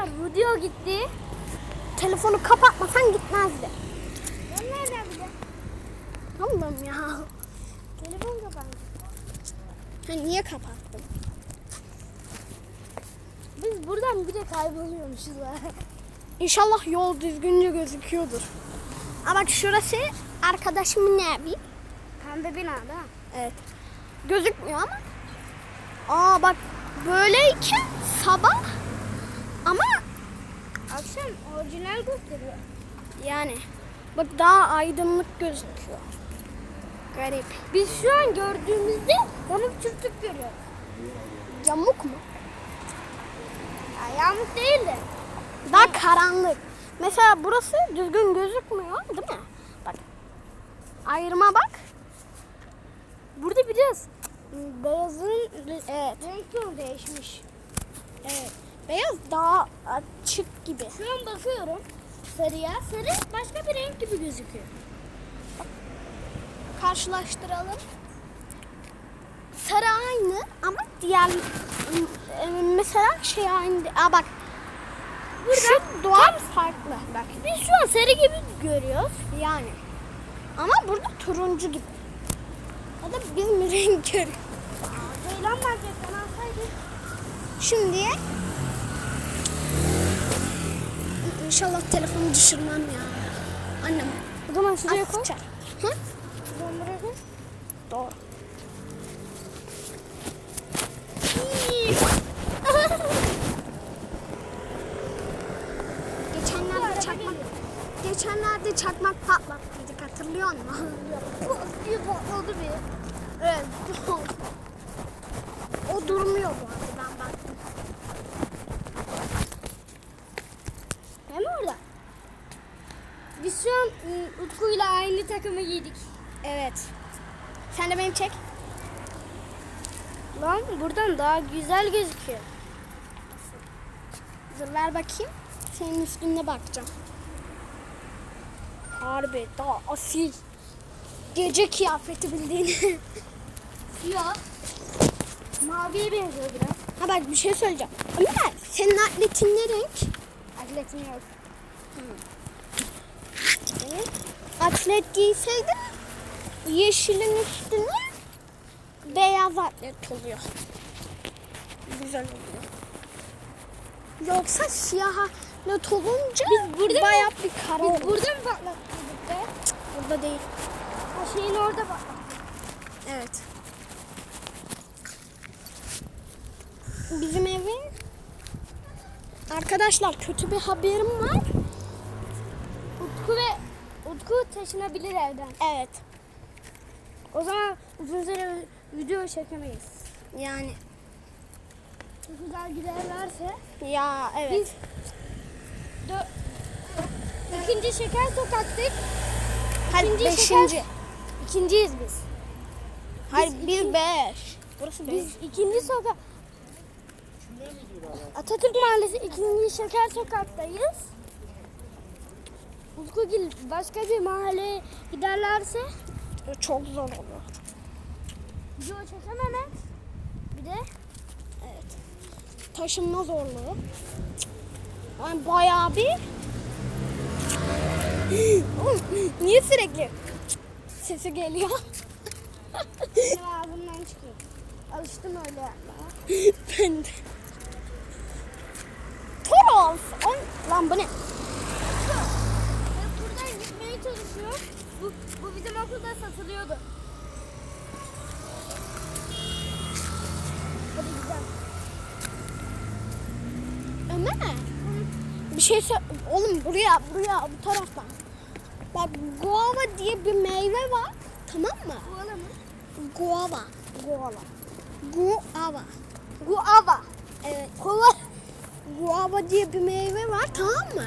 Arkadaşlar video gitti. Telefonu kapatmasan gitmezdi. Ben nereden bileyim? Allah'ım ya. Telefon kapandı. Ha, niye kapattın? Biz buradan bir de kayboluyormuşuz. ha. İnşallah yol düzgünce gözüküyordur. Aa bak şurası arkadaşımın evi. Pembe binada. Evet. Gözükmüyor ama. Aa bak böyleyken sabah ama Akşam orijinal gösteriyor. yani bak daha aydınlık gözüküyor. Garip. Biz şu an gördüğümüzde yamuk çürtük görüyoruz. Yamuk mu? Ya yamuk değil de. Daha karanlık. Mesela burası düzgün gözükmüyor değil mi? Bak. Ayrıma bak. Burada biraz Beyazın evet. renk yolu değişmiş. Evet. Beyaz daha açık gibi. Şu an bakıyorum sarıya. Sarı başka bir renk gibi gözüküyor. Karşılaştıralım. Sarı aynı ama diğer e, mesela şey aynı. Aa bak. Şu doğal farklı. Bak. Biz şu an sarı gibi görüyoruz. Yani. Ama burada turuncu gibi. O da biz mi renk görüyoruz? Ceylan alsaydık. Şimdi İnşallah telefonu düşürmem ya. Annem. O zaman şuraya koy. Atacak. Hı? Ben buraya koy. Doğru. Geçenlerde çakmak Geçenlerde çakmak patlattıydık hatırlıyor musun? Bir patladı bir. evet. o durmuyor bu arada ben baktım. Hem orada. Biz şu an ıı, Utku'yla aynı takımı giydik. Evet. Sen de beni çek. Lan buradan daha güzel gözüküyor. Dur ver bakayım. Senin üstünde bakacağım. Harbi daha asil. Gece kıyafeti bildiğin. Siyah. Maviye benziyor biraz. ha bak bir şey söyleyeceğim. Ömer senin atletin ne renk? Atletim yok. Evet. Atlet giyseydin yeşilin üstüne beyaz atlet oluyor. Güzel oluyor. Yoksa siyah atlet olunca Biz burada bayağı mı- bir kara Biz olur. burada mı patlattık be? Burada değil. Ha şeyin orada patlattık. Evet. Bizim evin Arkadaşlar kötü bir haberim var. Utku taşınabilir evden. Evet. O zaman uzun süre video çekemeyiz. Yani Çok güzel giderlerse ya evet. biz dö- ikinci şeker sokaktık. Hayır ikinci beşinci. şeker- İkinciyiz biz. Hayır biz bir iki- beş. Burası beş. Biz ikinci sokak Atatürk Mahallesi ikinci şeker sokaktayız. Utku başka bir mahalleye giderlerse Çok zor olur. video çekememek. Bir de Evet. Taşınma zorluğu. Yani bayağı bir Oğlum, Niye sürekli sesi geliyor? benim ağzımdan çıkıyor. Alıştım öyle yapmaya. ben de. Toros. Lan bu ne? Ben buradan gitmeye çalışıyorum. Bu, bu bizim okulda satılıyordu. Hadi gidelim. Ömer. Bir şey sor. Oğlum buraya buraya bu taraftan. Bak guava diye bir meyve var. Tamam mı? Koala mı? Guava. Guava. Guava. Guava. Evet. Kola. Guava diye bir meyve var tamam mı?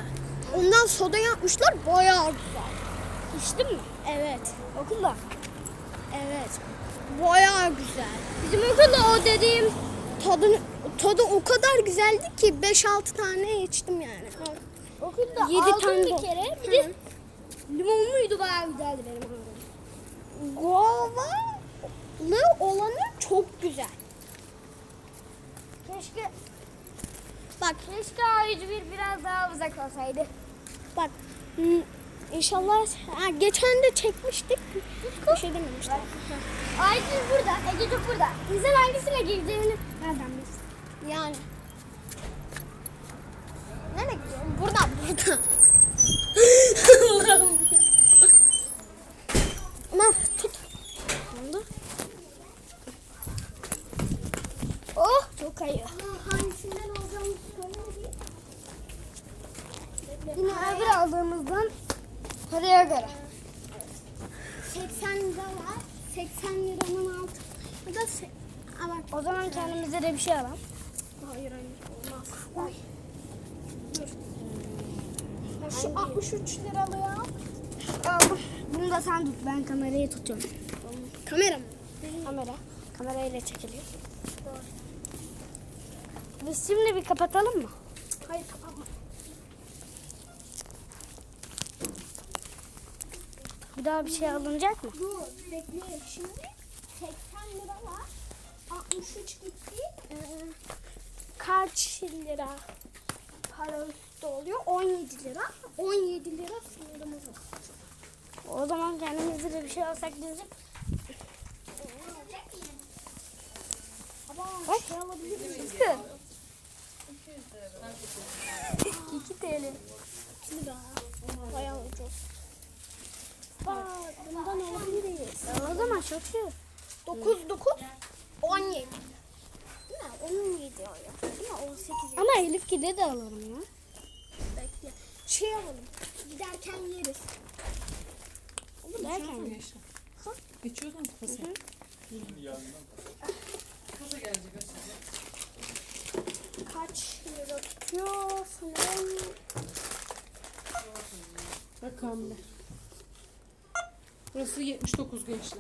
Ondan soda yapmışlar bayağı güzel. İçtin mi? Evet. Okulda. Evet. Bayağı güzel. Bizim okulda o dediğim Tadı, tadı o kadar güzeldi ki 5-6 tane içtim yani. okulda Yedi aldım tane bir kere. Bir de limonluydu bayağı güzeldi benim ağzım. Guavalı olanı çok güzel. Keşke Bak Keşke A101 biraz daha uzak olsaydı. bak. İnşallah ha, geçen de çekmiştik. Bir şey dememişler. A101 burada, Ege burada. İnsan hangisine girdiğini nereden bilsin? Yani. Nereye gidiyorum? Buradan buradan. Lan tut. Oldu? Oh çok kayıyor. Hangisinden alacağımızı söylemedi. Yine öbür aldığımızdan paraya göre. 80 lira var. 80 liranın altı. Bu da bak. O zaman kendimize de bir şey alalım. Hayır hayır olmaz. Ay. Dur. Ya Şu 63 liralı ya. Aldım. Bunu da sen tut. Ben kamerayı tutuyorum. Kamera mı? Kamera. Kamerayla çekiliyor. Biz şimdi bir kapatalım mı? Hayır kapatma. Bir daha bir şey alınacak mı? Dur bekle. Şimdi 80 lira var. 63 gitti. Ee, kaç lira para üstü oluyor? 17 lira. 17 lira sınırımız var. O zaman kendimize de bir şey alsak bizim. Ama şey alabilir miyim? 2 TL. Lira. Bayağı ucuz. Bundan alabiliriz. O zaman çok iyi. 9 9 17. Değil mi? 17 oluyor. Değil mi? 18 Ama Elif gide de alırım ya. bekle. Şey alalım. Giderken yeriz. Olur mu? Derken mi? Geçiyordun mu kafası? Kaç lira tutuyor? Rakamlı. Burası 79 gençler.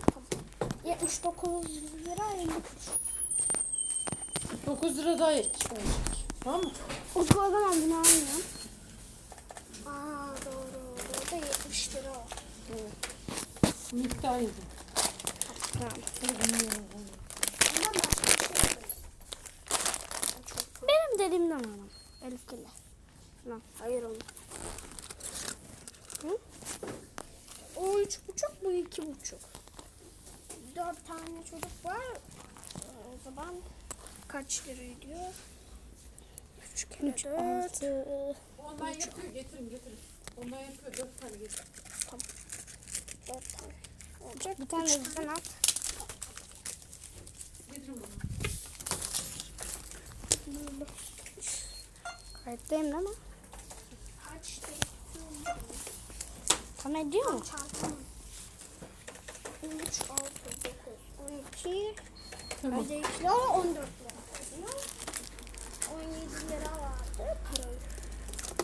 79 lira 50 kuruş. 9 lira daha 70 olacak. Tamam mı? O zaman bunu almıyorum. Aa doğru. Burada 70 lira var. Miktar yedi. Tamam. Bundan başka bir şey. Benim dediğimden alalım. Elif. Tamam. Hayır onu. O üç buçuk, bu iki buçuk. Dört tane çocuk var. O zaman kaç lira ediyor? Üç kere 3, dört. 6. Ondan yapıyor. Getirin getirin. Ondan yapıyor. 4 tane getir. Dört tane. Olacak. Bir tane de sen al. Getirin bunu. Kayıttayım değil mi? Kaç Tam ediyor mu? Üç, altı, dokuz, on iki. Tamam. Hadi iki lira, on dört lira. vardı. Para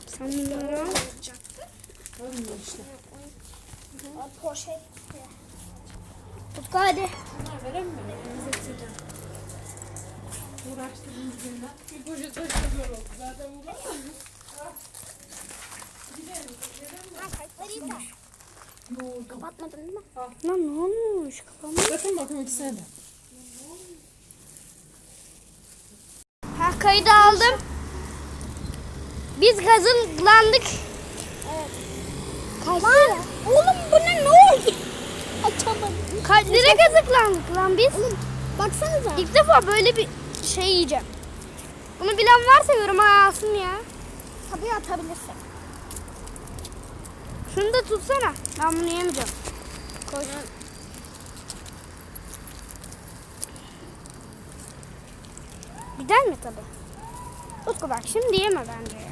Sen bunları al. olacaktı. Almıyor işte. Poşet. Tutku hadi. Bunlar veremiyor. Elinize sileceğim. Uğraştırdınız benden. Bir poşet taşıma zor oldu. Zaten bu var. Kapatmadın değil mi? Lan ne olmuş kafama? Bakın bakalım ikisine de. Ha kaydı aldım. Biz kazıklandık. Kaç lira? Oğlum bu ne? Ne oldu? Açamadım. Kaç lira kazıklandık lan biz? Baksanıza. İlk defa böyle bir şey yiyeceğim. Bunu bilen varsa yoruma yazsın ya. Tabii atabilirsin. Şunu da tutsana. Ben bunu yemeyeceğim. Koy. Gider mi tabi? Utku bak şimdi yeme bence ya.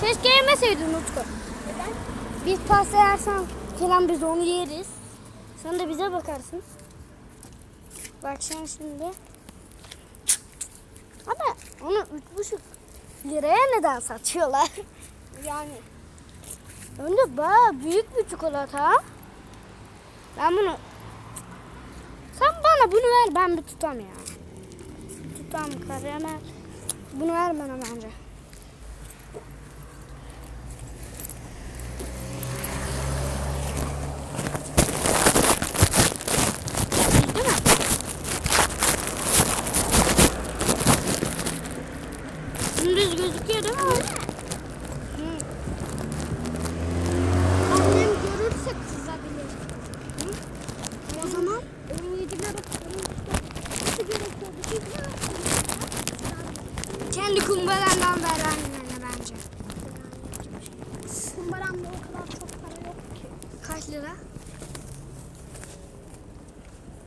Keşke yemeseydin Utku. Neden? Biz pasta yersen falan biz onu yeriz. Sen de bize bakarsın. Bak sen şimdi. Ama onu üç buçuk liraya neden satıyorlar? Yani Önce bayağı büyük bir çikolata. Ben bunu... Sen bana bunu ver ben bir tutam ya. Tutam karamel. Bunu ver bana bence. Dümdüz gözüküyor değil mi? Annem görürse kızabilir. O zaman 17 Kendi kumbarandan ver annene bence. Kumbaramda o kadar çok para yok ki. Kaç lira?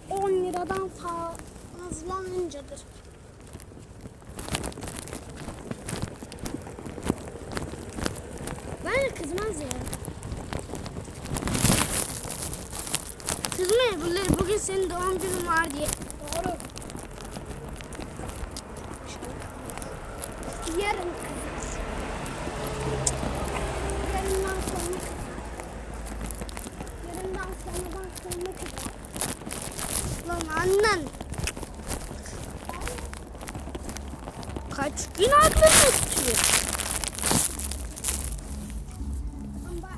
10 liradan fazla öncedir. Kızmaz ya. Kızmıyor bunları bugün senin doğum günün var diye. Doğru. Yarın kızar. Yarından sonra. Yarından sonradan sonra kızar. Lan annen. Kaç gün aklını tutuyor? Ama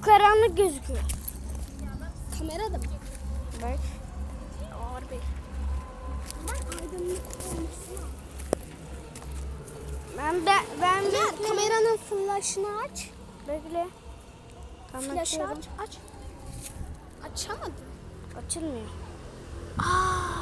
Çok karanlık gözüküyor. kamerada mı? Bak. Ağır bir. Ben aydınlık olmasın. Ben de ben Ya bekle. kameranın flaşını aç. Bekle. Flaşı aç. Aç. Açamadım. Açılmıyor. Aa,